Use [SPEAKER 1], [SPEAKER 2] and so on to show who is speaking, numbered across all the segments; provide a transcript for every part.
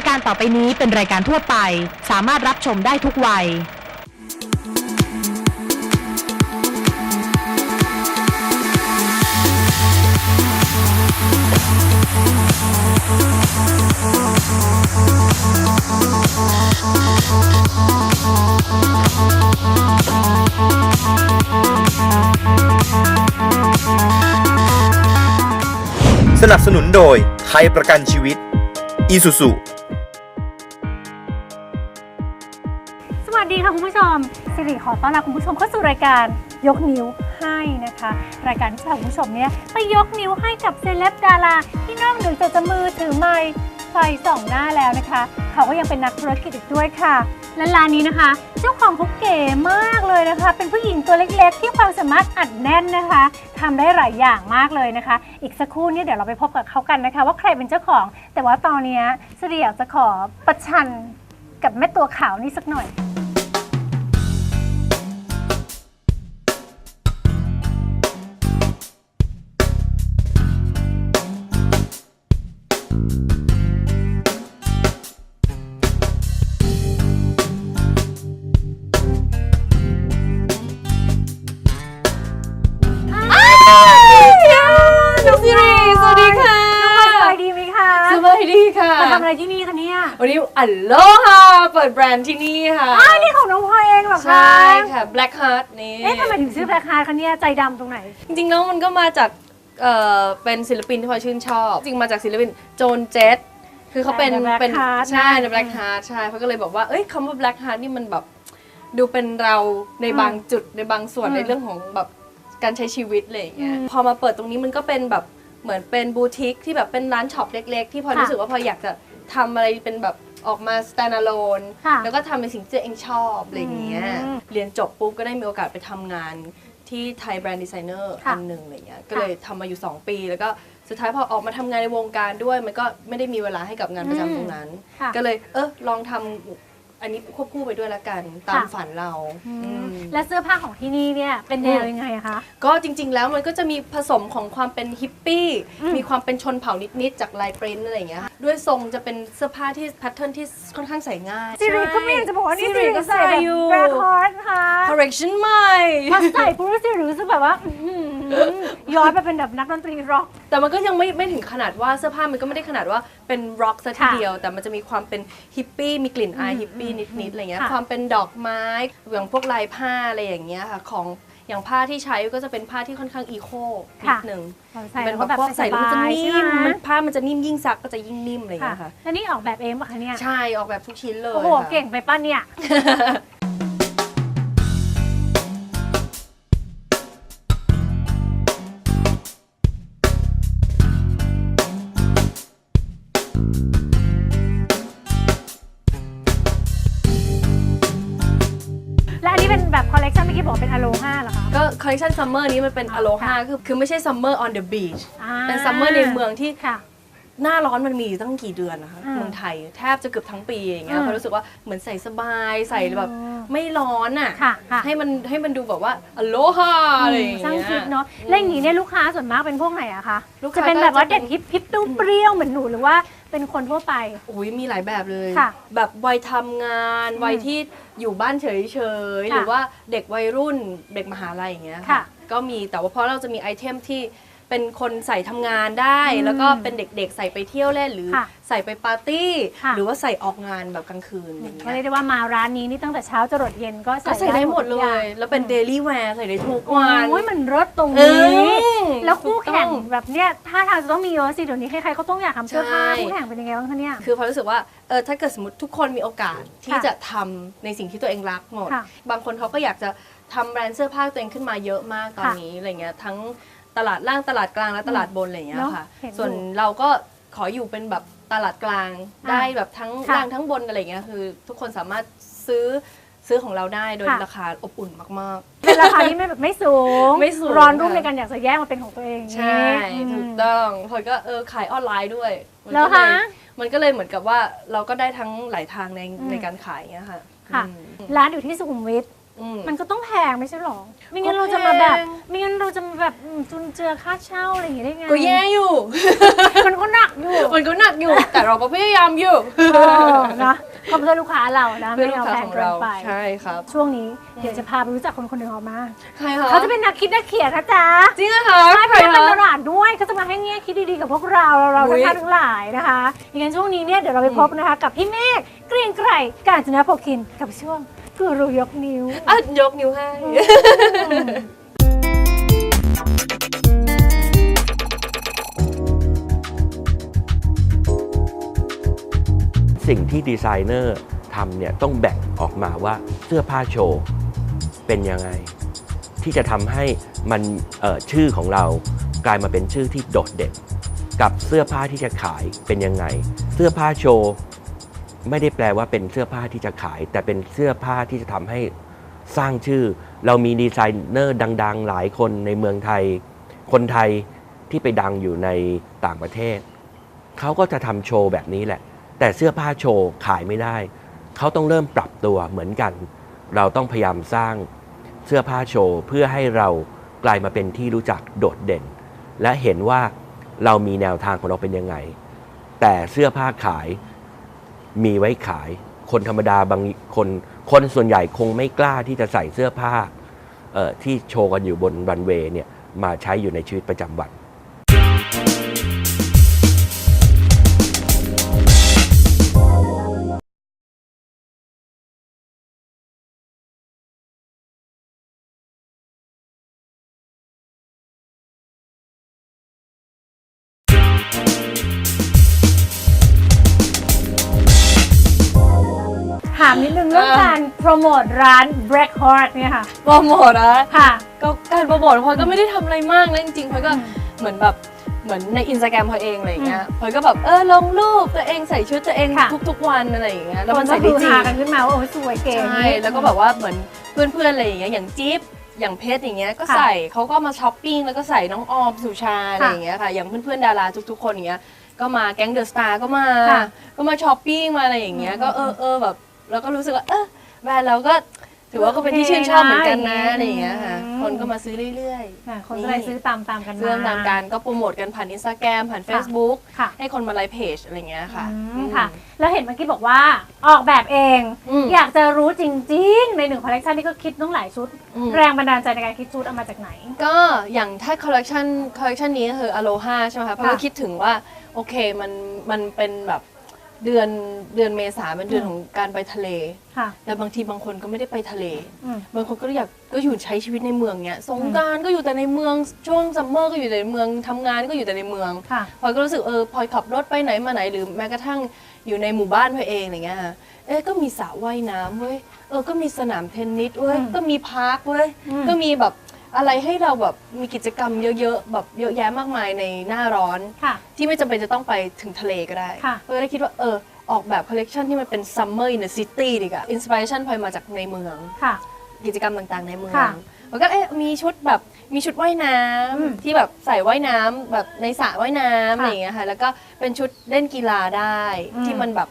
[SPEAKER 1] ายการต่อไปนี้เป็นรายการทั่วไป สามารถรับชมได้ทุกวัย
[SPEAKER 2] สนับสนุนโดยไทยประกันชีวิต อีสุสุ
[SPEAKER 3] ส วัสดีค่ะคุณผู้ชมสิริขอต้อนรับคุณผู้ชมเข้าสู่รายการยกนิ้วให้นะคะ รายการที่จะพาคุณผู้ชมเนี่ยไปยกนิ้วให้กับเซเลบดาราที่นอกเหนือจากจะมือถือไมค์ไฟส่องหน้าแล้วนะคะ เขาก็ยังเป็นนักธุรกิจอีกด้วยค่ะ และร้านนี้นะคะ เจ้าของเขาเก๋มากเลยนะคะ เป็นผู้หญิงตัวเล็กๆ ที่ความสามารถอัดแน่นนะคะทำได้หลายอย่างมากเลยนะคะ อีกสักครู่นี้เดี๋ยวเราไปพบกับเขากันนะคะ ว่าใครเป็นเจ้าของ แต่ว่าตอนนี้ยสิริอยากจะขอประชันกับแม่ตัวขาวนี่สักหน่อย
[SPEAKER 4] อัลโลฮาเปิดแบรนด์ที่นี่ค่ะ
[SPEAKER 3] อ้าวนี่ของน้องพลอยเองเหรอคะ
[SPEAKER 4] ใช่ค่ะ Black Heart นี่
[SPEAKER 3] เอ๊ะทำไมถึงชื่อแบล็คฮาร์ดคะเนี่ยใจดำตรงไหน
[SPEAKER 4] จริงๆแล้วมันก็มาจากเอ่อเป็นศิลปินที่พลอยชื่นชอบ จริงมาจากศิลปินโจนเจตคือเขาเป็น
[SPEAKER 3] The Black
[SPEAKER 4] เป็น
[SPEAKER 3] Heart
[SPEAKER 4] ใช่
[SPEAKER 3] นะ
[SPEAKER 4] ใน Black Heart ใช่เขาก็เลยบอกว่าเอ้ยคำว่า Black Heart นี่มันแบบดูเป็นเราในบางจุดในบางส่วน
[SPEAKER 3] อืม
[SPEAKER 4] ในเรื่องของแบบการใช้ชีวิตอะไรอย่างเงี้ย
[SPEAKER 3] อืม
[SPEAKER 4] พอมาเปิดตรงนี้มันก็เป็นแบบเหมือนเป็นบูติกที่แบบเป็นร้านช็อปเล็ก ๆ ที่พลอย
[SPEAKER 3] ค่ะ
[SPEAKER 4] รู้สึกว่าพลอยอยากจะ ทำอะไรเป็นแบบออกมา stand alone
[SPEAKER 3] ค่ะ
[SPEAKER 4] แล้วก็ทำเป็นสิ่งที่ตัวเองชอบอะไรอย่างเงี้ย
[SPEAKER 3] อืม
[SPEAKER 4] เรียนจบปุ๊บก็ได้มีโอกาสไปทำงานที่ไทยแบรนด์ดีไซเนอร์
[SPEAKER 3] ค่ะ
[SPEAKER 4] อันหนึ่งอะไรเงี้ยก็เลยทำมาอยู่ 2 ปี แล้วก็สุดท้ายพอออกมาทำงานในวงการด้วย มันก็ไม่ได้มีเวลาให้กับงานประจำตรงนั้น
[SPEAKER 3] ค่ะ
[SPEAKER 4] ก็เลยเออลองทำ อันนี้ควบคู่ไปด้วยละกันตาม
[SPEAKER 3] ค่ะ
[SPEAKER 4] ฝันเรา
[SPEAKER 3] อืม
[SPEAKER 4] อืม
[SPEAKER 3] และเสื้อผ้าของที่นี่เนี่ยเป็นแนว
[SPEAKER 4] อืม
[SPEAKER 3] ยังไงอะคะ
[SPEAKER 4] ก็จริง ๆ แล้วมันก็จะมีผสมของความเป็นฮิปปี้
[SPEAKER 3] อืม
[SPEAKER 4] มีความเป็นชนเผ่านิด ๆ จากลายปริ้นท์อะไรอย่างเงี้ยค่ะด้วยทรงจะเป็นเสื้อผ้าที่แพทเทิร์นที่ค่อนข้างใส่ง่าย
[SPEAKER 3] สิริก็ไม่อยากจะบอกว่านี่
[SPEAKER 4] สิ
[SPEAKER 3] สิ
[SPEAKER 4] ริ
[SPEAKER 3] ริ
[SPEAKER 4] ก็
[SPEAKER 3] ก็ใส่
[SPEAKER 4] ใส่
[SPEAKER 3] แบบ
[SPEAKER 4] อยู่
[SPEAKER 3] แบล็คฮอร์ดค่ะ
[SPEAKER 4] correction ใหม่
[SPEAKER 3] พอใส่ปุ๊บสิริรู้สึกแบบว่าอื้อหือ ย้อนไปเป็นแบบนักดนตรีร็อก
[SPEAKER 4] แต่มันก็ยังไม่ไม่ถึงขนาดว่าเสื้อผ้ามันก็ไม่ได้ขนาดว่าเป็นร็อกซะที
[SPEAKER 3] ค่ะ
[SPEAKER 4] เดียว แต่มันจะมีความเป็นฮิปปี้มีกลิ่นอาย
[SPEAKER 3] อืม
[SPEAKER 4] ฮิปปี้นิดๆอะไรเงี้ย
[SPEAKER 3] ค่ะ
[SPEAKER 4] ความเป็นดอกไม้อย่างพวกลายผ้าอะไรอย่างเงี้ยค่ะของอย่างผ้าที่ใช้ก็จะเป็นผ้าที่ค่อนข้างอีโคนิ
[SPEAKER 3] ค่ะ
[SPEAKER 4] ดนึง
[SPEAKER 3] ใส่
[SPEAKER 4] เป็น
[SPEAKER 3] แล้ว
[SPEAKER 4] แบ
[SPEAKER 3] ก็
[SPEAKER 4] บ
[SPEAKER 3] แบบ
[SPEAKER 4] พวกใส่แล้วมันจะ
[SPEAKER 3] สบาย
[SPEAKER 4] นิ่
[SPEAKER 3] ใช่
[SPEAKER 4] ม
[SPEAKER 3] ไหม
[SPEAKER 4] มันผ้ามันจะนิ่มยิ่งซักก็จะยิ่งนิ่มอะไรอย่าง
[SPEAKER 3] ค่ะ
[SPEAKER 4] เงี้ยค่ะ
[SPEAKER 3] แล้วนี่ออกแบบเองปะคะเนี่ย
[SPEAKER 4] ใช่ออกแบบทุกชิ้นเลย
[SPEAKER 3] โอ้โห
[SPEAKER 4] ค่ะ
[SPEAKER 3] เก่งไปป้ะเนี่ย คะ
[SPEAKER 4] ก็คอลเลคชันซัมเมอร์นี้มันเป็น
[SPEAKER 3] อ่า
[SPEAKER 4] อโลฮา
[SPEAKER 3] ค่ะ
[SPEAKER 4] คือคือไม่ใช่ซัมเมอร์ on the beach
[SPEAKER 3] อ่า
[SPEAKER 4] เป็นซัมเมอร์ในเมืองที่
[SPEAKER 3] ค่ะ
[SPEAKER 4] หน้าร้อนมันมีอยู่ตั้งกี่เดือนนะคะ
[SPEAKER 3] อืม
[SPEAKER 4] เมืองไทยแทบจะเกือบทั้งปีอย่างเงี้ย
[SPEAKER 3] อืม
[SPEAKER 4] เพราะรู้สึกว่าเหมือนใส่สบายใส่แบบ
[SPEAKER 3] อืม
[SPEAKER 4] ไม่ร้อนอะ
[SPEAKER 3] ค่ะค่ะ
[SPEAKER 4] ให้มันให้มันดูแบบว่าอโลฮาอะไรอย่างเงี้ย
[SPEAKER 3] ช่างคิดเนาะแล้วอย่างนี้เนี่ยลูกค้าส่วนมากเป็นพวกไหนอะคะ
[SPEAKER 4] ลูกค้า
[SPEAKER 3] จะเป็นแบบว่า
[SPEAKER 4] ก็จะเป็น
[SPEAKER 3] เด็กฮิปฮิปตู้เปรี้ยวเหมือนหนูหรือว่า เป็นคนทั่วไป
[SPEAKER 4] โอ้ยมีหลายแบบเลย
[SPEAKER 3] ค่ะ
[SPEAKER 4] แบบวัยทำงาน
[SPEAKER 3] อืม
[SPEAKER 4] วัยที่อยู่บ้านเฉยๆ
[SPEAKER 3] ค่ะ
[SPEAKER 4] หรือว่าเด็กวัยรุ่นเด็กมหาลัยอย่างเงี้ย
[SPEAKER 3] ค่ะ
[SPEAKER 4] ก็มีแต่ว่าเพราะเราจะมีไอเทมที่ เป็นคนใส่ทำงานได้
[SPEAKER 3] อืม
[SPEAKER 4] แล้วก็เป็นเด็กๆ ใส่ไปเที่ยวเล่นหรือ
[SPEAKER 3] ค่ะ
[SPEAKER 4] ใส่ไปปาร์ตี้
[SPEAKER 3] ค่ะ
[SPEAKER 4] หรือว่าใส่ออกงานแบบกลางคืนอย่าง
[SPEAKER 3] ก็
[SPEAKER 4] เงี้ย
[SPEAKER 3] เรียกได้ว่ามาร้านนี้นี่ตั้งแต่เช้าจรดเย็นก็
[SPEAKER 4] ก็ใส่ได้หมดเล
[SPEAKER 3] ทุกอย่าง
[SPEAKER 4] ย แล้วเป็นเดลี่แวร์ใส่ได้ทุก
[SPEAKER 3] โอ้
[SPEAKER 4] วัน
[SPEAKER 3] ยมันรสตรง
[SPEAKER 4] เอ
[SPEAKER 3] นี้
[SPEAKER 4] อ
[SPEAKER 3] แล้วคู่แข่ง
[SPEAKER 4] ถูกต้อง
[SPEAKER 3] แบบเนี้ยท่าทางจะต้องมีเยอะสิเดี๋ยวนี้ใครๆเขาต้องอยากทำเสื้อผ้า
[SPEAKER 4] ใช่
[SPEAKER 3] คู่แข่งเป็นยังไงบ้างคะเนี่ย
[SPEAKER 4] คือพอรู้สึกว่าเออถ้าเกิดสมมติทุกคนมีโอกาสที่
[SPEAKER 3] ค่ะ
[SPEAKER 4] จะทำในสิ่งที่ตัวเองรักหมด
[SPEAKER 3] ค่ะ
[SPEAKER 4] บางคนเขาก็อยากจะทำแบรนด์เสื้อผ้าตัวเองขึ้นมาเยอะมากตอน
[SPEAKER 3] ค่ะ
[SPEAKER 4] นี้อะไรเงี้ยทั้ง ตลาดล่างตลาดกลางและตลาดบนอะไรเงี้ย
[SPEAKER 3] เนอะ
[SPEAKER 4] ค่ะ
[SPEAKER 3] เห็นอยู่
[SPEAKER 4] ส่วนเราก็ขออยู่เป็นแบบตลาดกลาง
[SPEAKER 3] อะ
[SPEAKER 4] ได้แบบทั้ง
[SPEAKER 3] ค่ะ
[SPEAKER 4] ล่างทั้งบนอะไรเงี้ยคือ ทุกคนสามารถซื้อซื้อของเราได้โดย
[SPEAKER 3] ค่ะ
[SPEAKER 4] ราคาอบอุ่นมาก
[SPEAKER 3] เป็นราคาที่ไม่แบบไม่สูง
[SPEAKER 4] ไม่สูง
[SPEAKER 3] ร้อนรุ่ม
[SPEAKER 4] ค่ะ
[SPEAKER 3] ในการอยากจะแยกมาเป็นของตัวเอง
[SPEAKER 4] ๆ ใช่
[SPEAKER 3] อืม
[SPEAKER 4] ถูกต้องพลอยก็เออขายออนไลน์ด้วยมัน
[SPEAKER 3] แล้ว
[SPEAKER 4] ก็เลย
[SPEAKER 3] คะ
[SPEAKER 4] มันก็เลยเหมือนกับว่าเราก็ได้ทั้งหลายทางใน
[SPEAKER 3] อืม
[SPEAKER 4] ในการขายเงี้ยค่ะ
[SPEAKER 3] ค่ะ
[SPEAKER 4] อืม
[SPEAKER 3] ร้านอยู่ที่สุขุมวิท
[SPEAKER 4] อื ม
[SPEAKER 3] มันก็ต้องแพงไม่ใช่หรอ ไม่งั้น
[SPEAKER 4] ก็
[SPEAKER 3] เราจะมาแบบ
[SPEAKER 4] แพง
[SPEAKER 3] ไม่งั้นเราจะมาแบบอืมจุนเจือค่าเช่าอะไรอย่างงี้ได้ไง
[SPEAKER 4] ก็แย่อยู่
[SPEAKER 3] มันก็หนักอยู่
[SPEAKER 4] มันก็หนักอยู่ แต่เราก็พยายามอยู่
[SPEAKER 3] เออนะก็เพื่อลูกค้าเรานะ
[SPEAKER 4] เพื่อ
[SPEAKER 3] ไม่
[SPEAKER 4] ลูก
[SPEAKER 3] เอา
[SPEAKER 4] ค้า
[SPEAKER 3] แพ
[SPEAKER 4] ข
[SPEAKER 3] ง
[SPEAKER 4] อง
[SPEAKER 3] เกิน
[SPEAKER 4] เรา
[SPEAKER 3] ไป
[SPEAKER 4] ใช่ครับ
[SPEAKER 3] ช่วงนี้เดี๋ยวจะพาไปรู้จักคนคนหนึ่งออกมา
[SPEAKER 4] ใครคะ
[SPEAKER 3] เขาจะเป็นนักคิดนักเขียนนะจ๊ะ
[SPEAKER 4] จริงเหรอคะ
[SPEAKER 3] ใช่
[SPEAKER 4] ใคร
[SPEAKER 3] เป็น
[SPEAKER 4] คะ
[SPEAKER 3] ตลาดด้วยเขาจะมาให้แง่คิดดีๆกับพวกเราเราเรา
[SPEAKER 4] อุ๊
[SPEAKER 3] ทั้ง
[SPEAKER 4] ย
[SPEAKER 3] ท่านทั้งหลายนะคะอย่างนั้นช่วงนี้เนี่ยเดี๋ยวเราไปพบนะคะ กับพี่เมฆเกรียงไกรกาญจนโภคินกับช่วง กูรูยกนิ้ว
[SPEAKER 4] อะยกนิ้วให้
[SPEAKER 5] สิ่งที่ดีไซเนอร์ทำเนี่ยต้องแบ่งออกมาว่าเสื้อผ้าโชว์เป็นยังไง ที่จะทำให้มันเอ่อชื่อของเรากลายมาเป็นชื่อที่โดดเด่นกับเสื้อผ้าที่จะขายเป็นยังไง เสื้อผ้าโชว์ ไม่ได้แปลว่าเป็นเสื้อผ้าที่จะขาย แต่เป็นเสื้อผ้าที่จะทำให้สร้างชื่อ เรามีดีไซเนอร์ดัง ๆ หลายคนในเมืองไทย คนไทยที่ไปดังอยู่ในต่างประเทศ เขาก็จะทำโชว์แบบนี้แหละ แต่เสื้อผ้าโชว์ขายไม่ได้ เขาต้องเริ่มปรับตัวเหมือนกัน เราต้องพยายามสร้างเสื้อผ้าโชว์เพื่อให้เรากลายมาเป็นที่รู้จักโดดเด่น และเห็นว่าเรามีแนวทางของเราเป็นยังไง แต่เสื้อผ้าขาย มีไว้ขาย คนธรรมดาบางคนคนส่วนใหญ่คงไม่กล้าที่จะใส่เสื้อผ้าที่โชว์กันอยู่บนรันเวย์เนี่ยมาใช้อยู่ในชีวิตประจำวัน
[SPEAKER 3] เรื่อง
[SPEAKER 4] อ่า
[SPEAKER 3] การโปรโมทร้าน Black Heart เนี่ยค่ะ
[SPEAKER 4] โปรโมทนะ
[SPEAKER 3] ค่ะ
[SPEAKER 4] ก็การโปรโมทพลอยก็ไม่ได้ทำอะไรมากนะจริงๆพลอยก็เหมือนแบบเหมือนในอินสตาแกรมพลอยเองอะไรอย่างเงี้ยพลอยก็แบบเออลงรูปตัวเองใส่ชุดตัวเอง
[SPEAKER 3] ค่ะ
[SPEAKER 4] ทุกๆวันอะไรอย่างเงี้ยแล้ว
[SPEAKER 3] ค
[SPEAKER 4] มันน
[SPEAKER 3] ก็
[SPEAKER 4] ใส่
[SPEAKER 3] คื
[SPEAKER 4] ได้
[SPEAKER 3] อ
[SPEAKER 4] จริ
[SPEAKER 3] หางกันขึ้นมาว่าโอ้ยสวยเก๋
[SPEAKER 4] ใช่ แล้วก็แบบว่าเหมือนเพื่อนๆอะไรอย่างเงี้ยอย่างจิ๊บอย่างเพชรอย่างเงี้ยก็
[SPEAKER 3] ค่ะ
[SPEAKER 4] ใส่เขาก็มาช้อปปิ้งแล้วก็ใส่น้องออมสุชาอะไรอย่างเงี้ยค่ะอย่างเพื่อนๆดาราทุกๆคนอย่างเงี้ยก็มาแก๊งเดอะสตาร์ก็มา
[SPEAKER 3] ค่ะ
[SPEAKER 4] ก็มาช้อปปิ้งมาอะไรอย่างเงี้ยก็เออเออแบบ แล้วก็รู้สึกว่าเออแบรนด์เราก็ถือว่าก็เป็นที่ชื่นชอบเหมือนกันนะอะไรอย่างเงี้ยค่ะคนก็มาซื้อเรื่อยๆ
[SPEAKER 3] ค่ะคนก็เลยซื้อตามตามๆกันมา
[SPEAKER 4] เรื่องตามการก็โปรโมทกันผ่านอินสตาแกรมผ่าน Facebook
[SPEAKER 3] ค่ะ
[SPEAKER 4] ให้คนมาไลค์เพจอะไรเงี้ยค่ะ
[SPEAKER 3] อื
[SPEAKER 4] อื
[SPEAKER 3] ม
[SPEAKER 4] ม
[SPEAKER 3] ค่ะแล้วเห็นเมื่อกี้บอกว่าออกแบบเอง
[SPEAKER 4] อืม
[SPEAKER 3] อยากจะรู้จริง ๆ ในหนึ่งคอลเลกชันนี่ก็คิดต้องหลายชุด
[SPEAKER 4] อืม
[SPEAKER 3] แรงบันดาลใจในการคิดชุดเอามาจากไหน
[SPEAKER 4] ก็อย่างถ้าคอลเลคชันคอลเลคชันนี้ก็คือ Aloha ใช่ไหมคะเพราะ
[SPEAKER 3] ค่ะ
[SPEAKER 4] ว่าคิดถึงว่า โอเคมันมันเป็นแบบ เดือนเดือนเมษาเป็นเดือน
[SPEAKER 3] อืม
[SPEAKER 4] ของการไปทะเล
[SPEAKER 3] ค่ะ
[SPEAKER 4] แต่บางทีบางคนก็ไม่ได้ไปทะเล
[SPEAKER 3] อืม
[SPEAKER 4] บางคนก็อยากก็อยู่ใช้ชีวิตในเมืองเนี้ยสงกรารก็อยู่แต่ในเมืองช่วงซัมเมอร์ก็อยู่แต่ในเมืองทำงานก็อยู่แต่ในเมือง
[SPEAKER 3] ค่ะ
[SPEAKER 4] พลอยก็รู้สึกเออพลอยขับรถไปไหนมาไหนหรือแม้กระทั่งอยู่ในหมู่บ้านพลอยเองอะไรเงี้ยค่ะเอ๊ะก็มีสระว่ายน้ำเว้ยเออก็มีสนามเทนนิสเว้ย
[SPEAKER 3] อืม
[SPEAKER 4] ก็มีพาร์คเว้ย
[SPEAKER 3] อืม
[SPEAKER 4] ก็มีแบบ อะไรให้เราแบบมีกิจกรรมเยอะๆแบบเยอะแยะมากมายในหน้าร้อน
[SPEAKER 3] ค่ะ
[SPEAKER 4] ที่ไม่จำเป็นจะต้องไปถึงทะเลก็ได้
[SPEAKER 3] ค่ะ
[SPEAKER 4] เพราะได้คิดว่าเออออกแบบคอลเลกชันที่มันเป็น summer in the city ดีกว่าอินสปิเรชันพลอยมาจากในเมือง
[SPEAKER 3] ค่ะ
[SPEAKER 4] กิจกรรมต่างๆในเมือง
[SPEAKER 3] ค่ะ
[SPEAKER 4] แล้วก็เอ๊ะมีชุดแบบมีชุดว่ายน้
[SPEAKER 3] อืมำ
[SPEAKER 4] ที่แบบใส่ว่ายน้ำแบบในสระว่ายน้ำ
[SPEAKER 3] ค่ะ
[SPEAKER 4] อะไรอย่างเงี้ยค่ะแล้วก็เป็นชุดเล่นกีฬาได้
[SPEAKER 3] อืม
[SPEAKER 4] ที่มันแบบ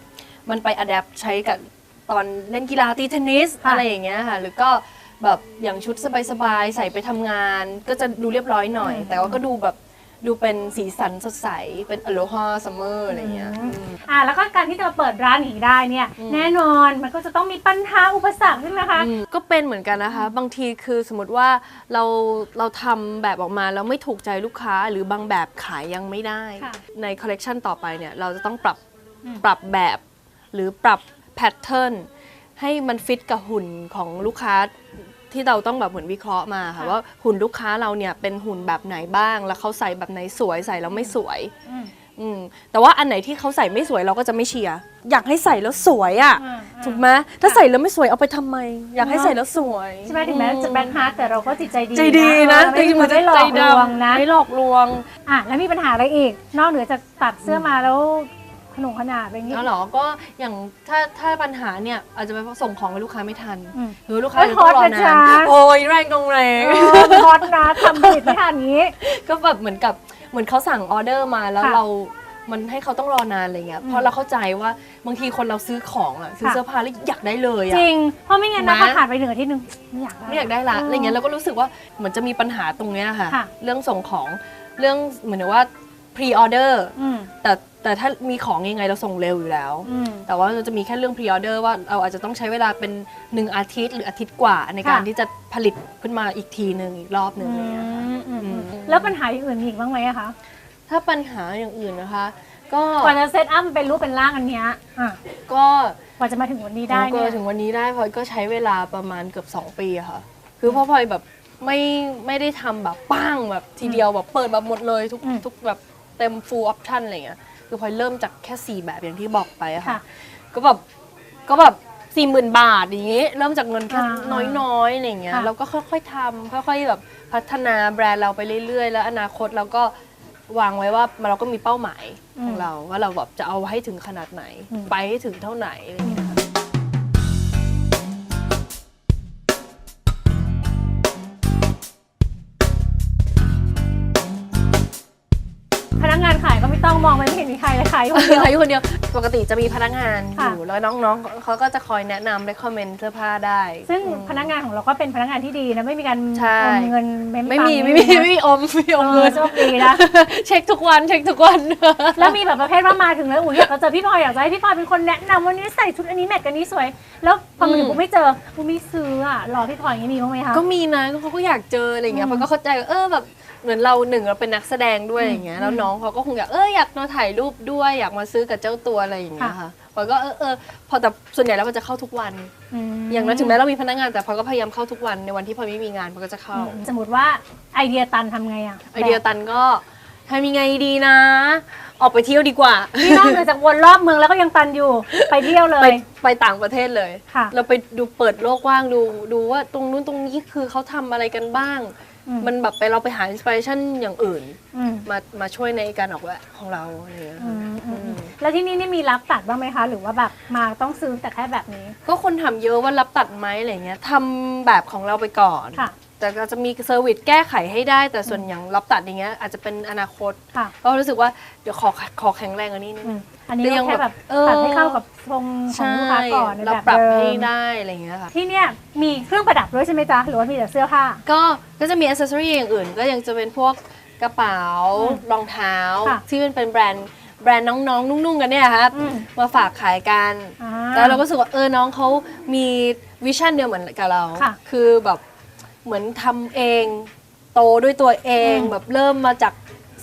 [SPEAKER 4] มันไปอัดแอปใช้กับตอนเล่นกีฬาตีเทนนิส
[SPEAKER 3] ค่ะ
[SPEAKER 4] อะไรอย่างเงี้ยค่ะหรือก็ แบบอย่างชุดสบายๆ ใส่ไปทำงาน ก็จะดูเรียบร้อยหน่อย แต่ว่าก็ดูแบบดูเป็นสีสันสดใส เป็นอโลฮาซัมเมอร์อะไรอย่างเงี้ย
[SPEAKER 3] อืม อ่าแล้วก็การที่จะมาเปิดร้านอย่างนี้ได้เนี่ย
[SPEAKER 4] อืม
[SPEAKER 3] แน่นอนมันก็จะต้องมีปัญหาอุปสรรคใช่ไหมคะ
[SPEAKER 4] อืมก็เป็นเหมือนกันนะคะ บางทีคือสมมติว่าเราเราทำแบบออกมาแล้วไม่ถูกใจลูกค้าหรือบางแบบขายยังไม่ได้
[SPEAKER 3] ค่ะ
[SPEAKER 4] ในคอลเลกชันต่อไปเนี่ยเราจะต้องปรับ
[SPEAKER 3] อืม
[SPEAKER 4] ปรับแบบ หรือปรับแพทเทิร์นให้มันฟิตกับหุ่นของลูกค้า ที่เราต้องแบบเหมือนวิเคราะห์มาค่ะ
[SPEAKER 3] ค่ะ
[SPEAKER 4] ว่าหุ่นลูกค้าเราเนี่ยเป็นหุ่นแบบไหนบ้าง แล้วเขาใส่แบบไหนสวยใส่แล้วไม่สวย
[SPEAKER 3] อืม
[SPEAKER 4] อืมแต่ว่าอันไหนที่เขาใส่ไม่สวยเราก็จะไม่เชียร์อยากให้ใส่แล้วสวยอะ่ะ
[SPEAKER 3] อ่า
[SPEAKER 4] ถูกไหมถ้าใส่แล้วไม่สวยเอาไปทำไม อยากให้ใส่แล้วสวย
[SPEAKER 3] ใช่ไหมถึงแม้จะแบงค์ฮาร์ดแต่เราก็จิตใจดี
[SPEAKER 4] ใจดีนะ
[SPEAKER 3] เออไม่
[SPEAKER 4] จริงๆ
[SPEAKER 3] ไม่ได้หลอกลวงนะ
[SPEAKER 4] ไม่หลอกลวง
[SPEAKER 3] อะแล้วมีปัญหาอะไรอีก นอกเหนือจากตัดเสื้อมาแล้ว ขนงขนาดอะไรอย่างงี้
[SPEAKER 4] แล้วเหรอ ก็อย่างถ้าถ้าปัญหาเนี่ยอาจจะไปส่งของให้ลูกค้าไม่ทัน
[SPEAKER 3] อืม
[SPEAKER 4] หรือลูกค้า
[SPEAKER 3] โอ้ย
[SPEAKER 4] จะต้องรอ
[SPEAKER 3] ฮอตนะ
[SPEAKER 4] นา
[SPEAKER 3] จ๊ะ
[SPEAKER 4] นโอ้ยแรงตรงแรง
[SPEAKER 3] เออฮอตนะทำผิดไม่ทันนี้
[SPEAKER 4] ก็แบบเหมือนกับเหมือนเขาสั่งออเดอร์มาแล้ว
[SPEAKER 3] ค่ะ
[SPEAKER 4] เรา มันให้เขาต้องรอนานอะไรเงี้ย เพราะเราเข้าใจว่าบางทีคนเราซื้อของอะซื้อ
[SPEAKER 3] ค่ะ
[SPEAKER 4] เสื้อผ้าแล้วอยากได้เลย
[SPEAKER 3] จ
[SPEAKER 4] อะ
[SPEAKER 3] ริง เพราะไม่งั้นนะ
[SPEAKER 4] นะ
[SPEAKER 3] พอผ่านไปหนึ่งอาทิตย์หนึงไม่อยากได้
[SPEAKER 4] ไม่อยากได้ละอะไรเงี้ยเราก็รู้สึกว่าเหมือนจะมีปัญหาตรงเนี้ยค่ะ
[SPEAKER 3] ค่ะ
[SPEAKER 4] เรื่องส่งของเรื่องเหมือนว่า pre order
[SPEAKER 3] อืม
[SPEAKER 4] แต่ แต่ถ้ามีของยังไงเราส่งเร็วอยู่แล้ว
[SPEAKER 3] อืม
[SPEAKER 4] แต่ว่าเราจะมีแค่เรื่อง pre order ว่าเราอาจจะต้องใช้เวลาเป็น 1 อาทิตย์ หรืออาทิตย์กว่าในการ
[SPEAKER 3] ค่ะ
[SPEAKER 4] ที่จะผลิตขึ้นมาอีกทีหนึ่งอีกรอบหนึ่งอะไรเงี้ยค่ะ
[SPEAKER 3] อืมอืมอืม
[SPEAKER 4] อืม
[SPEAKER 3] แล้วปัญหาอย่างอื่นมีอีกบ้างไหมอะคะ
[SPEAKER 4] ถ้าปัญหาอย่างอื่นนะคะ ก็
[SPEAKER 3] กว่าจะเซตอัพเป็นรูปเป็นร่างอันเนี้ยอะ
[SPEAKER 4] ก็
[SPEAKER 3] กว่าจะมาถึงวันนี้ได้
[SPEAKER 4] ก็
[SPEAKER 3] เนี่ย
[SPEAKER 4] ถึงวันนี้ได้พลอยก็ใช้เวลาประมาณเกือบ 2 ปีอะค่ะ คือเพราะพลอยแบบไม่ไม่ได้ทำแบบป้างแบบทีเดียวแบบเปิดแบบหมดเลยทุก
[SPEAKER 3] อืม
[SPEAKER 4] ทุกแบบเต็ม full option อะไรเงี้ย คือพลอยเริ่มจากแค่4แบบอย่างที่บอกไปอะ
[SPEAKER 3] ค่ะ
[SPEAKER 4] ค่ะ ก็แบบก็แบบสี่หมื่นบาทอย่างงี้ เริ่มจากเงินแค่
[SPEAKER 3] อ่า
[SPEAKER 4] น้อยๆอะไรเงี้ย
[SPEAKER 3] ค่ะ
[SPEAKER 4] เราก็ค่อย ๆทำค่อย ๆ แบบพัฒนาแบรนด์เราไปเรื่อย ๆ แล้วอนาคตเราก็วางไว้ว่าเราก็มีเป้าหมายของเราว่าเราแบบจะเอาให้ถึงขนาดไหน ไปให้ถึงเท่าไหนอะไรเงี้ย
[SPEAKER 3] ต้องมองไปไม่เห็นมีใครเลยขายอยู่คนเดียว
[SPEAKER 4] ใครอยู่คนเดียว ปกติจะมีพนักงานอ
[SPEAKER 3] ค่ะ
[SPEAKER 4] ยู่แล้วน้องๆเขาก็จะคอยแนะนำ recommend เสื้อผ้าได้
[SPEAKER 3] ซึ่ง
[SPEAKER 4] อืม
[SPEAKER 3] พนักงานของเราก็เป็นพนักงานที่ดีนะไม่มีการ
[SPEAKER 4] ใช่
[SPEAKER 3] อมเงินเม้ม
[SPEAKER 4] ไม่
[SPEAKER 3] ตัง
[SPEAKER 4] มี
[SPEAKER 3] ค์
[SPEAKER 4] ไม่มี
[SPEAKER 3] นะ
[SPEAKER 4] ไม่มีอมไม่มีอม
[SPEAKER 3] เอ
[SPEAKER 4] เงิ
[SPEAKER 3] อนโชคดีนะ
[SPEAKER 4] เช็คทุกวันเช็คทุกวัน
[SPEAKER 3] แล้วมีแบบประเภทว่ามาถึงแล้วอุ้ยอยากจะเจอพี่พลอยอยากจะให้พี่พลอยเป็นคนแนะนำวันนี้ใส่ชุดอันนี้แมทกันนี้สวย แล้วพอมาถึง
[SPEAKER 4] อืม
[SPEAKER 3] ปุ๊บไม่เจอกูไม่ซื้ออะรอพี่พลอยอย่างนี้มีบ้างไหมคะ
[SPEAKER 4] ก็มีนะเขาก็อยากเจออะไรเงี้ย
[SPEAKER 3] อืม
[SPEAKER 4] มันก็เข้าใจว่าเออแบบ เหมือนเราหนึ่งเราเป็นนักแสดงด้วยอย่างเงี้ยแล้วน้องเขาก็คงอยากเอออยากมาถ่ายรูปด้วยอยากมาซื้อกับเจ้าตัวอะไรอย่างเงี้ยค่ะพอยก็เออเออพอแต่ส่วนใหญ่แล้วมันจะเข้าทุกวัน
[SPEAKER 3] ม
[SPEAKER 4] อย่างนั้นถึงแม้เรามีพนักงานแต่พอยก็พยายามเข้าทุกวันในวันที่พอยไม่มีงานพอยก็จะเข้า
[SPEAKER 3] อืมสมมติว่าไอเดียตันทำไงอะ
[SPEAKER 4] ไอเดียตันก็ทำยังไงดีนะ ออกไปเที่ยวดีกว่า
[SPEAKER 3] พี่นอกเหนือจากวนรอบเมืองแล้วก็ยังตันอยู่ ไปเที่ยวเล
[SPEAKER 4] ไป
[SPEAKER 3] ย
[SPEAKER 4] ไปต่างประเทศเลย
[SPEAKER 3] ค่ะ
[SPEAKER 4] เราไปดูเปิดโลกกว้างดูดูว่าตรงนู้นตรงนี้คือเขาทำอะไรกันบ้าง
[SPEAKER 3] อื ม
[SPEAKER 4] มันแบบไปเราไปหาอินสปิเรชันอย่างอื่น
[SPEAKER 3] อืม
[SPEAKER 4] มามาช่วยในการออกแบบของเราอะไรอย่างเงี้ย
[SPEAKER 3] อื
[SPEAKER 4] ค่ะ
[SPEAKER 3] มอืม
[SPEAKER 4] อืม
[SPEAKER 3] แล้วที่นี่นี่มีรับตัดบ้างไหมคะ หรือว่าแบบมาต้องซื้อแต่แค่แบบนี้
[SPEAKER 4] ก็คนถามเยอะว่ารับตัดไหมอะไรเงี้ยทำแบบของเราไปก่อน
[SPEAKER 3] ค่ะ
[SPEAKER 4] แต่ก็จะมีเซอร์วิสแก้ไขให้ได้ แต่ส่วนอย่างรับตัดอย่างเงี้ยอาจจะเป็นอนาคต
[SPEAKER 3] ค่ะ
[SPEAKER 4] ก็รู้สึกว่าเดี๋ยวขอขอแข็งแรงกว่านี้นิด
[SPEAKER 3] อื
[SPEAKER 4] นึ
[SPEAKER 3] ม
[SPEAKER 4] ง
[SPEAKER 3] อันนี้
[SPEAKER 4] หรือยั
[SPEAKER 3] ก็
[SPEAKER 4] ง
[SPEAKER 3] แค่แบบ
[SPEAKER 4] เออ
[SPEAKER 3] ตัดให้เข้ากับทรงของลูกค้าก่อนใน
[SPEAKER 4] เรา
[SPEAKER 3] แบบ
[SPEAKER 4] ปรับ
[SPEAKER 3] เดิ
[SPEAKER 4] ให้
[SPEAKER 3] ม
[SPEAKER 4] ได้อะไรอย่างเงี้ยค่ะ
[SPEAKER 3] ที่เนี่ยมีเครื่องประดับด้วยใช่ไหมจ๊ะหรือว่ามีแต่เสื้อผ้า
[SPEAKER 4] ก็ก็จะมีอ c เซสซอรี่อย่างอื่น ก็ยังจะเป็นพวกกระเป๋า
[SPEAKER 3] อืม
[SPEAKER 4] รองเท้า
[SPEAKER 3] ค่ะ
[SPEAKER 4] ที่มันเป็นแบรนด์แบรนด์น้องๆ นุ่งๆ กันเนี่ยครับ
[SPEAKER 3] อืม
[SPEAKER 4] มาฝากขายกัน
[SPEAKER 3] อ่า
[SPEAKER 4] แล้วเราก็รู้สึกว่าเออน้องเขามีวิชั่นเดียวเหมือนกับเรา
[SPEAKER 3] ค่ะ
[SPEAKER 4] คือแบบ เหมือนทำเอง โตด้วยตัวเอง
[SPEAKER 3] อืม
[SPEAKER 4] แบบเริ่มมาจาก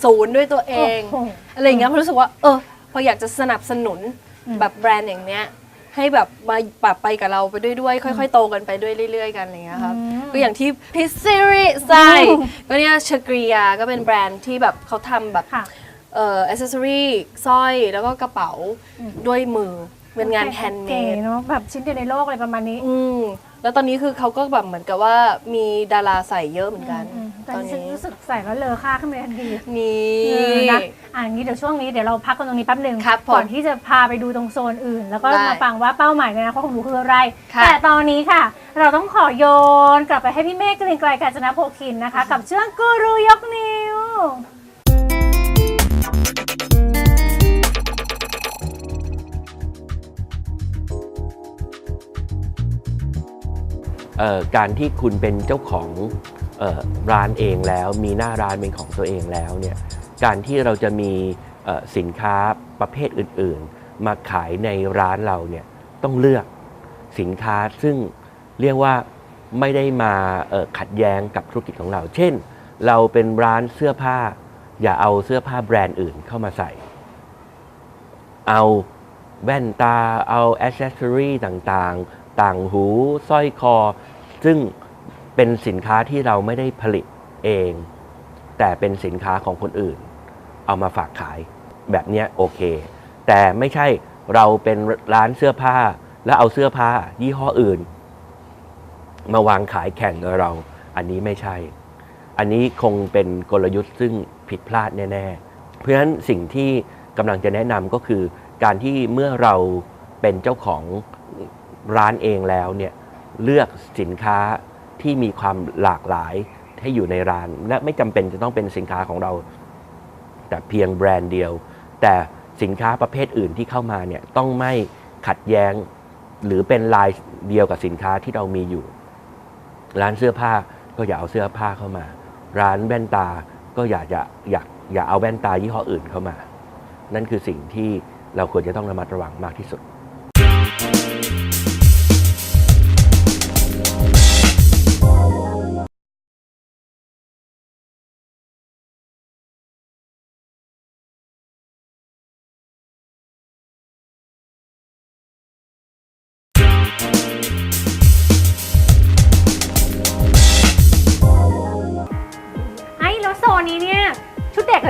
[SPEAKER 4] ศูนย์ด้วยตัวเอง
[SPEAKER 3] โอ้โห
[SPEAKER 4] อะไรอย่างเงี้ยพอรู้สึกว่าเออพออยากจะสนับสนุน
[SPEAKER 3] อืม
[SPEAKER 4] แบบแบรนด์อย่างเนี้ยให้แบบมาปรับไปกับเราไปด้วยด้วยค่อย ๆ โตกันไปด้วยเรื่อย ๆ กันอะไรอย่างเงี้ยครับ
[SPEAKER 3] อืม
[SPEAKER 4] ก็อย่างที่พิซซิริใส่
[SPEAKER 3] อืม
[SPEAKER 4] ก็เนี่ยชกรียาก็เป็นแบรนด์ที่แบบเขาทำแบบ
[SPEAKER 3] ค่ะ
[SPEAKER 4] เอ่ออ c เซสซอรี่สร้อย แล้วก็กระเป๋า
[SPEAKER 3] อืม
[SPEAKER 4] ด้วยมือ เป็นงานแฮนด์เม
[SPEAKER 3] เก๋
[SPEAKER 4] ด
[SPEAKER 3] เนาะแบบชิ้นเดียวในโลกอะไรประมาณนี้
[SPEAKER 4] อืมแล้วตอนนี้คือเขาก็แบบเหมือนกับว่ามีดาราใส่เยอะเหมือนกัน
[SPEAKER 3] อืมแต่
[SPEAKER 4] ตอน
[SPEAKER 3] ฉัน
[SPEAKER 4] นี้
[SPEAKER 3] รู้สึกใส่แล้วเลอค่าขึ้นมาทันที
[SPEAKER 4] นี
[SPEAKER 3] เออนะอ่างี้เดี๋ยวช่วงนี้เดี๋ยวเราพักกันตรงนี้แป๊บหนึ่ง
[SPEAKER 4] ครับผม
[SPEAKER 3] ก่อนที่จะพาไปดูตรงโซนอื่น แล้วก็
[SPEAKER 4] ได้
[SPEAKER 3] มาฟังว่าเป้าหมายในอนาคตของหนูคืออะไร
[SPEAKER 4] ค่ะ
[SPEAKER 3] แต่ตอนนี้ค่ะ เราต้องขอโยนกลับไปให้พี่เมฆกรีนไกลกาญจนโพคินนะคะ กับช่วงกูรูยกนิ้ว
[SPEAKER 5] การที่คุณเป็นเจ้าของออร้านเองแล้ว มีหน้าร้านเป็นของตัวเองแล้วเนี่ยการที่เราจะมีสินค้าประเภทอื่น ๆ มาขายในร้านเราเนี่ยต้องเลือกสินค้าซึ่งเรียกว่าไม่ได้มาขัดแย้งกับธุรกิจของเรา เช่น เราเป็นร้านเสื้อผ้า อย่าเอาเสื้อผ้าแบรนด์อื่นเข้ามาใส่ เอาแว่นตา เอาอ c เซสซอรีต่างๆ ต่างหูสร้อยคอ ซึ่งเป็นสินค้าที่เราไม่ได้ผลิตเอง แต่เป็นสินค้าของคนอื่น เอามาฝากขายแบบนี้โอเค แต่ไม่ใช่เราเป็นร้านเสื้อผ้า แล้วเอาเสื้อผ้ายี่ห้ออื่น มาวางขายแข่งกับเรา อันนี้ไม่ใช่ อันนี้คงเป็นกลยุทธ์ซึ่งผิดพลาดแน่ ๆ เพราะฉะนั้นสิ่งที่กำลังจะแนะนำก็คือการที่เมื่อเราเป็นเจ้าของ ร้านเองแล้วเนี่ยเลือกสินค้าที่มีความหลากหลายให้อยู่ในร้าน และไม่จำเป็นจะต้องเป็นสินค้าของเรา แต่เพียงแบรนด์เดียว แต่สินค้าประเภทอื่นที่เข้ามาเนี่ยต้องไม่ขัดแย้ง หรือเป็นลายเดียวกับสินค้าที่เรามีอยู่ ร้านเสื้อผ้าก็อย่าเอาเสื้อผ้าเข้ามา ร้านแว่นตาก็อย่าอย่าอย่าอย่าเอาแว่นตายี่ห้ออื่นเข้ามา นั่นคือสิ่งที่เราควรจะต้องระมัดระวังมากที่สุด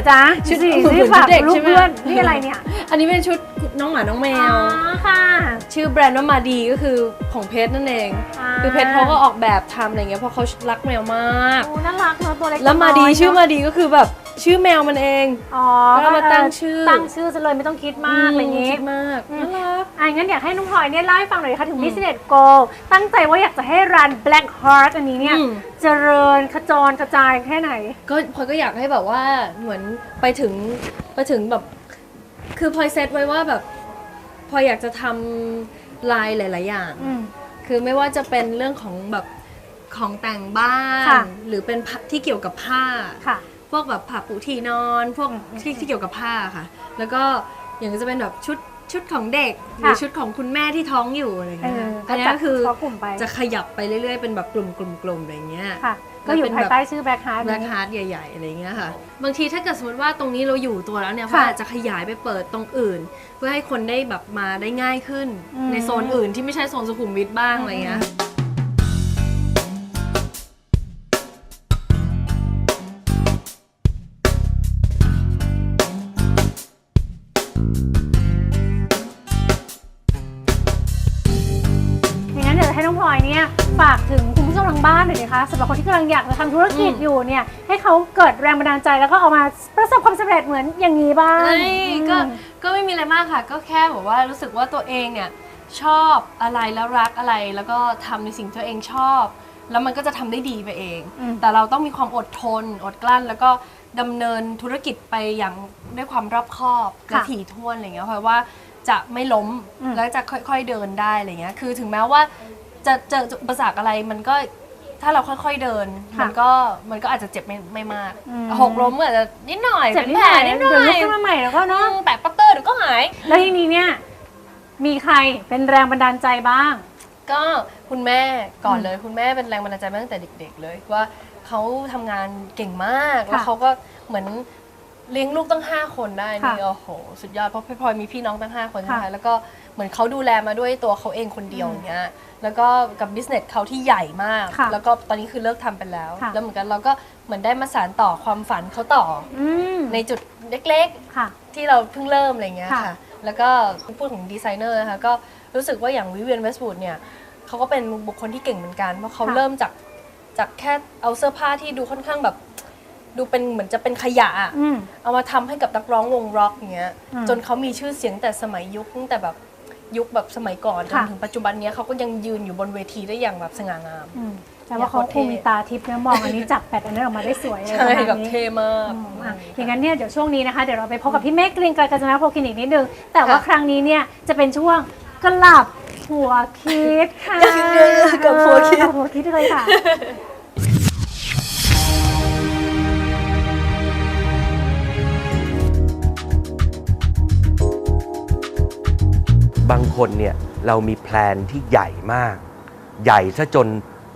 [SPEAKER 3] จ๊ะ
[SPEAKER 4] ชุด
[SPEAKER 3] สิ
[SPEAKER 4] เหมือน
[SPEAKER 3] ที่ฝาก
[SPEAKER 4] ชุดเด็ก
[SPEAKER 3] ลูก
[SPEAKER 4] ใช่ไหม
[SPEAKER 3] เพื่อนนี่อะไรเนี่ย
[SPEAKER 4] อันนี้เป็นชุดน้องหมาน้องแม
[SPEAKER 3] อ๋อ
[SPEAKER 4] ว
[SPEAKER 3] ค่ะ
[SPEAKER 4] ชื่อแบรนด์ว่ามาดีก็คือของเพชรนั่นเอง คือเพชรเขาก็ออกแบบทำอะไรเงี้ยเพราะเขารักแมวมาก
[SPEAKER 3] โอ้น่ารักเนอะตัวเล็ก
[SPEAKER 4] แล้วมาดี
[SPEAKER 3] ตัวน้ย
[SPEAKER 4] ชื่อมา
[SPEAKER 3] เนอะ
[SPEAKER 4] ดีก็คือแบบ ชื่อแมวมันเอง
[SPEAKER 3] อ๋อ
[SPEAKER 4] แล้วมาตั้งชื่อ
[SPEAKER 3] ตั้งชื่อซะเลยไม่ต้องคิดมากอะไรอย่างงี้
[SPEAKER 4] คิดมาก
[SPEAKER 3] อืม
[SPEAKER 4] น่ารัก
[SPEAKER 3] อะงั้นอยากให้น้องพลอยเนี่ยเล่าให้ฟังหน่อยค่ะถึง Business Goal ตั้งใจว่าอยากจะให้ร้าน Black Heart อันนี้เนี่ย
[SPEAKER 4] อืม
[SPEAKER 3] เจริญขจรกระจายแค่ไหน
[SPEAKER 4] ก็พลอยก็อยากให้แบบว่าเหมือนไปถึงไปถึงแบบ คือพลอยเซตไว้ว่าแบบพลอยอยากจะทำลายหลาย ๆ อย่าง
[SPEAKER 3] อืม
[SPEAKER 4] คือไม่ว่าจะเป็นเรื่องของแบบของแต่งบ้า
[SPEAKER 3] ค่ะ
[SPEAKER 4] นหรือเป็นผ้าที่เกี่ยวกับผ้า
[SPEAKER 3] ค่ะ
[SPEAKER 4] พวกแบบผ้าปูที่นอน พวก
[SPEAKER 3] อืมอืม
[SPEAKER 4] ที่ที่เกี่ยวกับผ้าค่ะ แล้วก็อย่างจะเป็นแบบชุดชุดของเด็กห
[SPEAKER 3] ค่ะ
[SPEAKER 4] รือชุดของคุณแม่ที่ท้องอยู่อะไร
[SPEAKER 3] เอ
[SPEAKER 4] เงี้ย
[SPEAKER 3] อ
[SPEAKER 4] อันนี้ก็คือ
[SPEAKER 3] เฉพาะกลุ่มไป
[SPEAKER 4] จะขยับไปเรื่อยๆ เป็นแบบกลุ่มกลุ่มกลุ่มอะไรเงี้ย
[SPEAKER 3] ค่ะก็อยู่ภายใต้ชื่อ Black Heart
[SPEAKER 4] แบล็ค
[SPEAKER 3] นี้
[SPEAKER 4] ฮาร์ดใหญ่ๆอะไรเงี้ยค่ะ บางทีถ้าเกิดสมมติว่าตรงนี้เราอยู่ตัวแล้วเนี่ย
[SPEAKER 3] ค่ะ
[SPEAKER 4] เขาอาจจะขยายไปเปิดตรงอื่น เพื่อให้คนได้แบบมาได้ง่ายขึ้น
[SPEAKER 3] อืม
[SPEAKER 4] ในโซนอื่นที่ไม่ใช่โซนสุขุมวิทบ้างอะไรเงี้ย
[SPEAKER 3] บ้านหน่อยนะคะสำหรับคนที่กำลังอยากจะทำธุรกิจ
[SPEAKER 4] อืม
[SPEAKER 3] อยู่เนี่ย ให้เขาเกิดแรงบันดาลใจแล้วก็เอามาประสบความสำเร็จเหมือนอย่างนี้บ้าง
[SPEAKER 4] เอ้ยก็
[SPEAKER 3] อืม
[SPEAKER 4] ก็ไม่มีอะไรมากค่ะ ก็แค่แบบว่ารู้สึกว่าตัวเองเนี่ยชอบอะไรแล้วรักอะไร แล้วก็ทำในสิ่งที่ตัวเองชอบ แล้วมันก็จะทำได้ดีไปเอง
[SPEAKER 3] อืม
[SPEAKER 4] แต่เราต้องมีความอดทน อดกลั้น แล้วก็ดำเนินธุรกิจไปอย่างด้วยความรอบคอบและถี่ถ้วนอะไรเงี้ยเพราะว่าจะไม่ล้ม
[SPEAKER 3] อืม
[SPEAKER 4] แล้วจะค่อยๆเดินได้อะไรเงี้ยคือถึงแม้ว่าจะเจออุปสรรคอะไรมันก็ ถ้าเราค่อยๆเดินมันก็มันก็อาจจะเจ็บไม่ไม่มาก
[SPEAKER 3] อืม
[SPEAKER 4] หกล้มก็อาจจะนิดหน่อย
[SPEAKER 3] เจ็บ
[SPEAKER 4] เป็น
[SPEAKER 3] นิด
[SPEAKER 4] แผ
[SPEAKER 3] ห
[SPEAKER 4] ล
[SPEAKER 3] น่อย
[SPEAKER 4] นิดห
[SPEAKER 3] เดี๋ยว
[SPEAKER 4] น่
[SPEAKER 3] ลุ
[SPEAKER 4] อกย
[SPEAKER 3] ขึ้นมาใหม่แล้วก็เนาะ
[SPEAKER 4] แปะปัตเตอร์เดี๋ยวก็หาย
[SPEAKER 3] แล้วทีนี้เนี่ยมีใครเป็นแรงบันดาลใจบ้าง
[SPEAKER 4] ก็คุณแม่ก่อน
[SPEAKER 3] อืม
[SPEAKER 4] เลยคุณแม่เป็นแรงบันดาลใจมาตั้งแต่เด็ก ๆ เลยว่าเขาทำงานเก่งมาก
[SPEAKER 3] ค่ะ
[SPEAKER 4] แล้วเขาก็เหมือนเลี้ยงลูกตั้ง 5 คนได้
[SPEAKER 3] ค่ะ
[SPEAKER 4] นี่โอ้โห สุดยอดเพราะพี่พลอยมีพี่น้องตั้ง 5 คนใช่ไหม
[SPEAKER 3] ค่ะ
[SPEAKER 4] คะแล้วก็เหมือนเขาดูแลมาด้วยตัวเขาเองคนเดียว
[SPEAKER 3] อืม
[SPEAKER 4] อย่างเงี้ย แล้วก็กับบิสเนสเขาที่ใหญ่มาก
[SPEAKER 3] ค่ะ
[SPEAKER 4] แล้วก็ตอนนี้คือเลิกทำไปแล้ว
[SPEAKER 3] ค่ะ
[SPEAKER 4] แล้วเหมือนกันเราก็เหมือนได้มาสานต่อความฝันเขาต่อ
[SPEAKER 3] อืม
[SPEAKER 4] ในจุดเล็กๆ
[SPEAKER 3] ค่ะ
[SPEAKER 4] ที่เราเพิ่งเริ่มอะไรเงี้ย
[SPEAKER 3] ค่ะ
[SPEAKER 4] ค่ะ แล้วก็พูดถึงดีไซเนอร์นะคะก็รู้สึกว่าอย่างวิเวียนเวสต์วูดเนี่ยเขาก็เป็นบุคคลที่เก่งเหมือนกัน เพราะเขา
[SPEAKER 3] ค่ะ
[SPEAKER 4] เริ่มจากจากแค่เอาเสื้อผ้าที่ดูค่อนข้างแบบ ดูเป็นเหมือนจะเป็นขยะอะ
[SPEAKER 3] อืม
[SPEAKER 4] เอามาทำให้กับนักร้องวงร็อกอย่างเงี้ย
[SPEAKER 3] อืม
[SPEAKER 4] จนเขามีชื่อเสียงแต่สมัยยุคตั้งแต่แบบ ยุคแบบสมัยก่อนจน
[SPEAKER 3] ค่ะ
[SPEAKER 4] ถึงปัจจุบันเนี้ยเขาก็ยังยืนอยู่บนเวทีได้อย่างแบบสง่างาม
[SPEAKER 3] อืมแต่ว่าเขาคงมีตาทิพย์นะมองอันนี้จับแปดอันนั้นออกมาได้สวยเลย
[SPEAKER 4] ใช่
[SPEAKER 3] ประมาณ
[SPEAKER 4] แบบ
[SPEAKER 3] นี้
[SPEAKER 4] เท่มาก
[SPEAKER 3] อืมอะอย่างนั้นเนี่ยเดี๋ยวช่วงนี้นะคะเดี๋ยวเราไปพบกับพี่เมฆกลิงไกรกัญจนาโพคลินิกนิดนึง แต่ว่า
[SPEAKER 4] ค่ะ
[SPEAKER 3] ครั้งนี้เนี่ยจะเป็นช่วงกลับหัวคิดค่ะ
[SPEAKER 4] ยังไงอะกับหัวคิด
[SPEAKER 3] กับหัวคิดเลยค่ะ
[SPEAKER 5] คนเนี่ยเรามีแพลนที่ใหญ่มาก ใหญ่ซะจน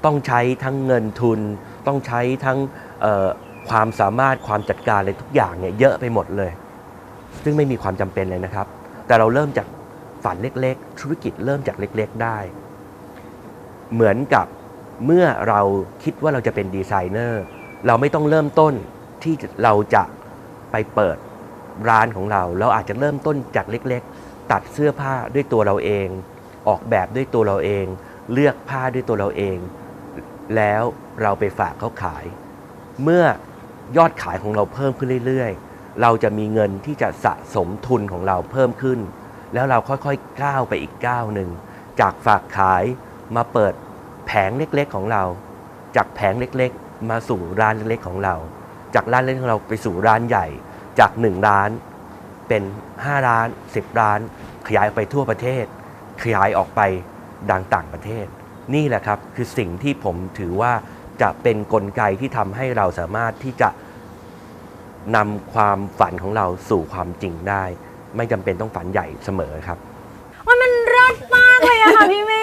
[SPEAKER 5] ต้องใช้ทั้งเงินทุน ต้องใช้ทั้งความสามารถความจัดการอะไรทุกอย่างเนี่ยเยอะไปหมดเลย ซึ่งไม่มีความจำเป็นเลยนะครับ แต่เราเริ่มจากฝันเล็กๆ ธุรกิจเริ่มจากเล็กๆได้ เหมือนกับเมื่อเราคิดว่าเราจะเป็นดีไซเนอร์เราไม่ต้องเริ่มต้นที่เราจะไปเปิดร้านของเรา เราอาจจะเริ่มต้นจากเล็กๆ ตัดเสื้อผ้าด้วยตัวเราเอง ออกแบบด้วยตัวเราเอง เลือกผ้าด้วยตัวเราเอง แล้วเราไปฝากเขาขาย เมื่อยอดขายของเราเพิ่มขึ้นเรื่อยๆ เราจะมีเงินที่จะสะสมทุนของเราเพิ่มขึ้น แล้วเราค่อยๆก้าวไปอีกก้าวหนึ่งจากฝากขายมาเปิดแผงเล็กๆของเรา จากแผงเล็กๆ มาสู่ร้านเล็กๆของเรา จากร้านเล็กของเราไปสู่ร้านใหญ่ จากหนึ่งร้าน เป็น5ล้าน 10ล้าน ขยายออกไปทั่วประเทศ ขยายออกไปดังต่างประเทศ นี่แหละครับคือสิ่งที่ผมถือว่าจะเป็นนกลไกที่ทำให้เราสามารถที่จะนำความฝันของเราสู่ความจริงได้ ไม่จำเป็นต้องฝันใหญ่เสมอครับ
[SPEAKER 3] ว่ามันเลิศมากเลยอะค่ะ พี่เม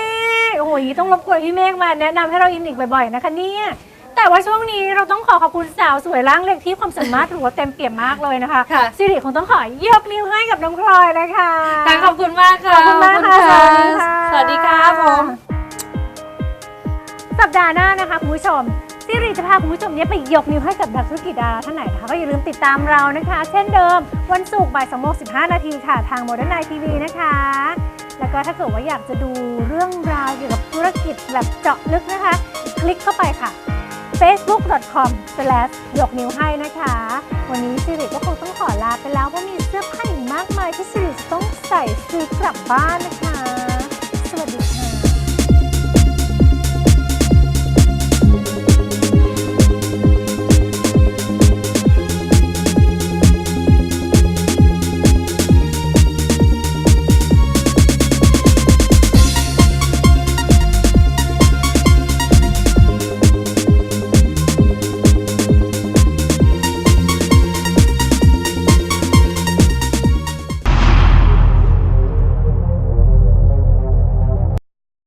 [SPEAKER 3] ฆโอ้โหอยางนี้ต้องรบกวนพี่เมฆมาแนะนำให้เราอินอีกบ่อยๆนะคะเนี่ย แต่ว่าช่วงนี้เราต้องขอขอบคุณสาวสวยร่างเล็กที่ความสามารถถือว่าเต็มเปี่ยมมากเลยนะคะ
[SPEAKER 4] ค่ะ
[SPEAKER 3] สิริคงต้องขอยกนิ้วให้กับน้องพลอยเลยค่ะ
[SPEAKER 4] ค่ะขอบคุณมากค่ะ
[SPEAKER 3] ขอบคุณมากค่ะ
[SPEAKER 4] ขอบณ
[SPEAKER 3] ส
[SPEAKER 4] ส
[SPEAKER 3] วั
[SPEAKER 4] วั
[SPEAKER 3] ส
[SPEAKER 4] ส
[SPEAKER 3] ดี
[SPEAKER 4] ดี
[SPEAKER 3] ค่ะ
[SPEAKER 4] ครับผม
[SPEAKER 3] สัปดาห์หน้านะคะคุณผู้ชมสิริจะพาคุณผู้ชมเนี่ยไปยกนิ้วให้กับนักธุรกิจดาราท่านไหนนะคะก็อย่าลืมติดตามเรานะคะ เช่นเดิม วันศุกร์บ่ายสองโมงสิบห้านาทีค่ะ ทางโมเดิร์นไนทีวีนะคะ แล้วก็ถ้าเกิดว่าอยากจะดูเรื่องราวเกี่ยวกับธุรกิจแบบเจาะลึกนะคะ คลิกเข้าไปค่ะ facebook.com ยกนิ้วให้นะคะ วันนี้สิริก็คงต้องขอลาไปแล้วเพราะมีเสื้อผ้าอีกมากมายที่สิริจะต้องใส่ซื้อกลับบ้านนะคะ